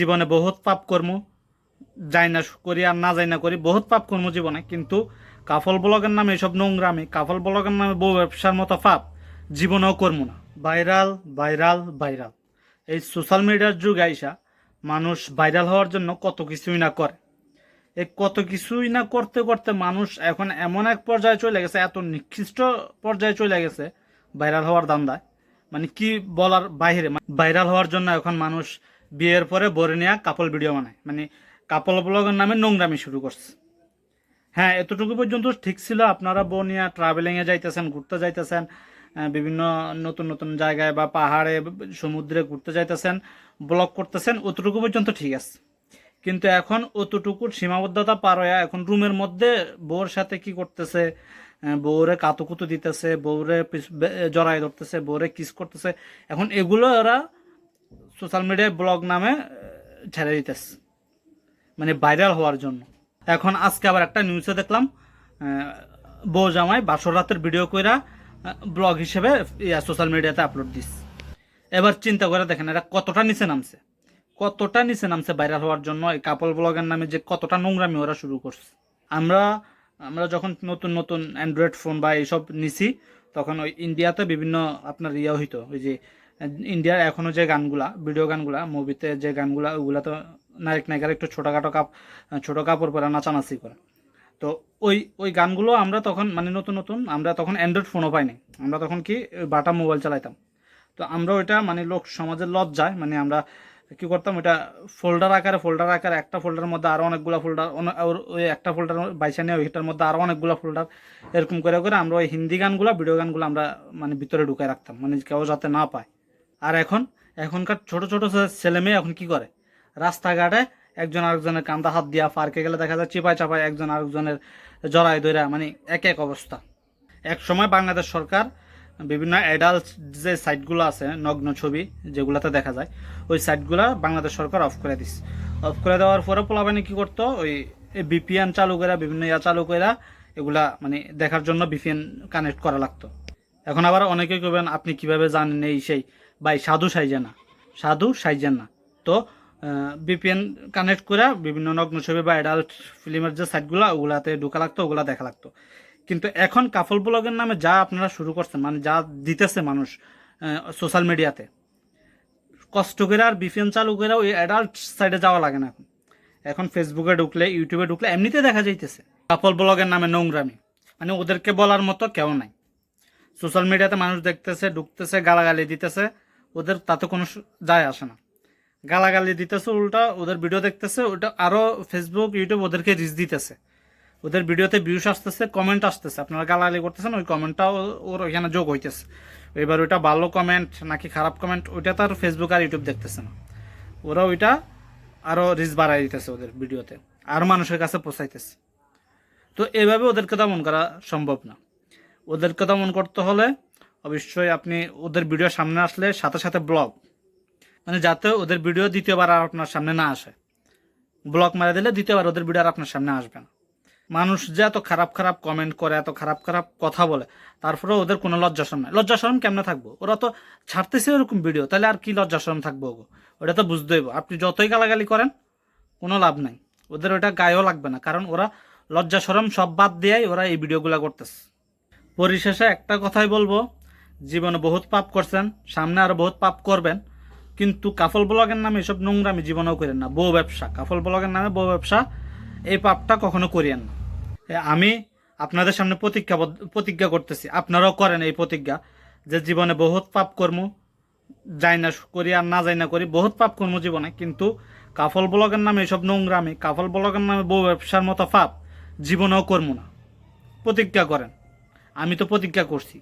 জীবনে বহুত পাপ কর্ম যাই না করি আর না যাই না করি, বহুত পাপ কর্ম জীবনে, কিন্তু কাফল ব্লগের নামে এসব নোংরামি, কাফল ব্লগের নামে বউ ব্যবসার মতো পাপ জীবনেও করব না। Viral viral viral. এই সোশ্যাল মিডিয়ার যুগ আইসা মানুষ ভাইরাল হওয়ার জন্য কত কিছুই না করে। এই কত কিছুই না করতে করতে মানুষ এখন এমন এক পর্যায়ে চলে গেছে, এত নিকৃষ্ট পর্যায়ে চলে গেছে ভাইরাল হওয়ার দান্দায় মানে কি বলার বাইরে ভাইরাল হওয়ার জন্য এখন মানুষ বিয়ের পরে বরে নেওয়া কাপল ভিডিও বানায়। মানে কাপল ব্লগের নামে নোংরামি শুরু করছে। হ্যাঁ এতটুকু পর্যন্ত ঠিক ছিল। আপনারা বনিয়া ট্রাভেলিংয়ে যাইতেছেন, ঘুরতে যাইতেছেন বিভিন্ন নতুন নতুন জায়গায় বা পাহাড়ে, সমুদ্রে ঘুরতে যাইতেছেন ব্লগ করতেছেন অতটুকু পর্যন্ত ঠিক আছে। কিন্তু এখন অতটুকুর সীমাবদ্ধতা পার হয়ে এখন রুমের মধ্যে বউর সাথে কি করতেছে? বউরে কাতুকুতু দিতেছে, বউরে জড়াই ধরতেছে, বউরে কিস করতেছে। এখন এগুলো ওরা সোশ্যাল মিডিয়ায় ব্লগ নামে ছেড়ে দিতেছে। মানে ভাইরাল হওয়ার জন্য। এখন আজকে আবার একটা নিউজে দেখলাম বউ জামাই বাসর রাতের ভিডিও কইরা ব্লগ হিসেবে সোশ্যাল মিডিয়াতে আপলোড দিস এবার চিন্তা করে দেখেন এটা কতটা নিচে নামছে। কতটা নিচে নামছে ভাইরাল হওয়ার জন্য, এই কাপল ব্লগের নামে যে কতটা নোংরামি ওরা শুরু করছে। আমরা আমরা যখন নতুন নতুন অ্যান্ড্রয়েড ফোন বা এইসব নিছি, তখন ওই ইন্ডিয়াতে বিভিন্ন আপনার ইয়ে হইতো, ওই যে ইন্ডিয়ার এখনও যে গানগুলা ভিডিও গানগুলা মুভিতে যে গানগুলা, ওগুলা তো নায়ক নায়িকার একটু ছোটোখাটো কাপ, ছোটো কাপড় পরে নাচানাচি করে। তো ওই ওই গানগুলো আমরা তখন মানে নতুন নতুন, আমরা তখন অ্যান্ড্রয়েড ফোনও পাইনি। আমরা তখন কি বাটা মোবাইল চালাইতাম। তো আমরা ওইটা মানে লোক সমাজের লজ্জায় মানে আমরা কি করতাম, ওইটা ফোল্ডার আকারে ফোল্ডার আকারে একটা ফোল্ডারের মধ্যে আরও অনেকগুলো ফোল্ডার ওই একটা ফোল্ডার বাইসা নিয়ে ওইটার মধ্যে আরও অনেকগুলো ফোল্ডার এরকম করে করে আমরা ওই হিন্দি গানগুলো ভিডিও গানগুলো আমরা মানে ভিতরে ঢুকায় রাখতাম। মানে কেউ যাতে না পায়। আর এখন, এখনকার ছোট ছোট ছেলে মেয়ে এখন কি করে? রাস্তাঘাটে একজন আরেকজনের কান্দা হাত দিয়া পার্কে গেলে দেখা যায় চিপায় চাপায় একজন আরেকজনের জড়াই দইরা মানে এক এক অবস্থা। এক সময় বাংলাদেশ সরকার বিভিন্ন অ্যাডাল্ট যে সাইটগুলো আছে, নগ্ন ছবি যেগুলোতে দেখা যায়, ওই সাইটগুলো বাংলাদেশ সরকার অফ করে দিস অফ করে দেওয়ার পরে পোলাবানি কী করতো? ওই বিপিএন চালু করে বিভিন্ন ইয়া চালু করে এগুলা মানে দেখার জন্য বিপিএন কানেক্ট করা লাগতো। এখন আবার অনেকেই কবেন আপনি কীভাবে জানেন এই সেই? ভাই সাধু সাইজে না সাধু সাইজেন। তো বিপিএন কানেক্ট করে বিভিন্ন নগ্ন ছবি বা অ্যাডাল্ট ফিল্মের যে সাইটগুলো ওগুলাতে ঢোকা লাগতো, ওগুলা দেখা লাগতো। কিন্তু এখন কাপল ব্লগের নামে যা আপনারা শুরু করছেন মানে যা দিতেছে মানুষ সোশ্যাল মিডিয়াতে কষ্ট করে আর বিপিএন চালু করে ওই অ্যাডাল্ট সাইডে যাওয়া লাগে না এখন। এখন ফেসবুকে ঢুকলে ইউটিউবে ঢুকলে এমনিতে দেখা যাইতেছে। কাপল ব্লগের নামে নোংরামি মানে ওদেরকে বলার মতো কেউ নাই। সোশ্যাল মিডিয়াতে মানুষ দেখতেছে, ঢুকতেছে, গালাগালি দিতেছে ওদের তাতে কোনো যায় আসে না। গালাগালি দিতেছে উল্টা, ওদের ভিডিও দেখতেছে, ওটা আরও ফেসবুক ইউটিউব ওদেরকে রিচ দিতেছে। ওদের ভিডিওতে ভিউস আসতেছে কমেন্ট আসতেছে। আপনারা গালাগালি করতেছেন, ওই কমেন্টটাও ওর ওইখানে যোগ হইতেছে। এবার ওইটা ভালো কমেন্ট নাকি খারাপ কমেন্ট ওইটা তার ফেসবুক আর ইউটিউব দেখতেছে না। ওরা ওইটা আরও রিচ বাড়াই দিতেছে ওদের ভিডিওতে আর মানুষের কাছে পৌঁছাইতেছে তো এভাবে ওদেরকে দমন করা সম্ভব না। ওদেরকে দমন করতে হলে অবশ্যই আপনি ওদের ভিডিও সামনে আসলে সাথে সাথে ব্লগ মানে যাতে ওদের ভিডিও দ্বিতীয়বার আর আপনার সামনে না আসে। ব্লক মারা দিলে দ্বিতীয়বার ওদের ভিডিও আর আপনার সামনে আসবে না। মানুষ যে এত খারাপ খারাপ কমেন্ট করে, এত খারাপ খারাপ কথা বলে তারপরে ওদের কোনো লজ্জা শরম নাই। লজ্জা শরম কেমনে থাকব? ওরা তো ছাড়তেছে এরকম ভিডিও তাহলে আর কি লজ্জা শরম থাকব ওগো ওটা তো বুঝতে হইব। আপনি যতই গালাগালি করেন, কোনো লাভ নাই। ওদের ওটা গায়েও লাগবে না, কারণ ওরা লজ্জা শরম সব বাদ দিয়েই ওরা এই ভিডিওগুলো করতেছে। পরিশেষে একটা কথাই বলব জীবনে বহুত পাপ করছেন, সামনে আরও বহুত পাপ করবেন, কিন্তু কাফল ব্লগের নামে এসব নোংরামি জীবনেও করেন না। বউ ব্যবসা, কাফল ব্লগের নামে বউ ব্যবসা, এই পাপটা কখনো করিয়েন না। আমি আপনাদের সামনে প্রতিজ্ঞা প্রতিজ্ঞা করতেছি, আপনারাও করেন এই প্রতিজ্ঞা যে জীবনে বহুত পাপ কর্ম, যাই না করি আর না যাই না করি, বহুত পাপ কর্ম জীবনে, কিন্তু কাফল ব্লগের নামে এসব নোংরামি, কাফল ব্লগের নামে বউ ব্যবসার মতো পাপ জীবনেও কর্ম না। প্রতিজ্ঞা করেন। আমি তো প্রতিজ্ঞা করছি।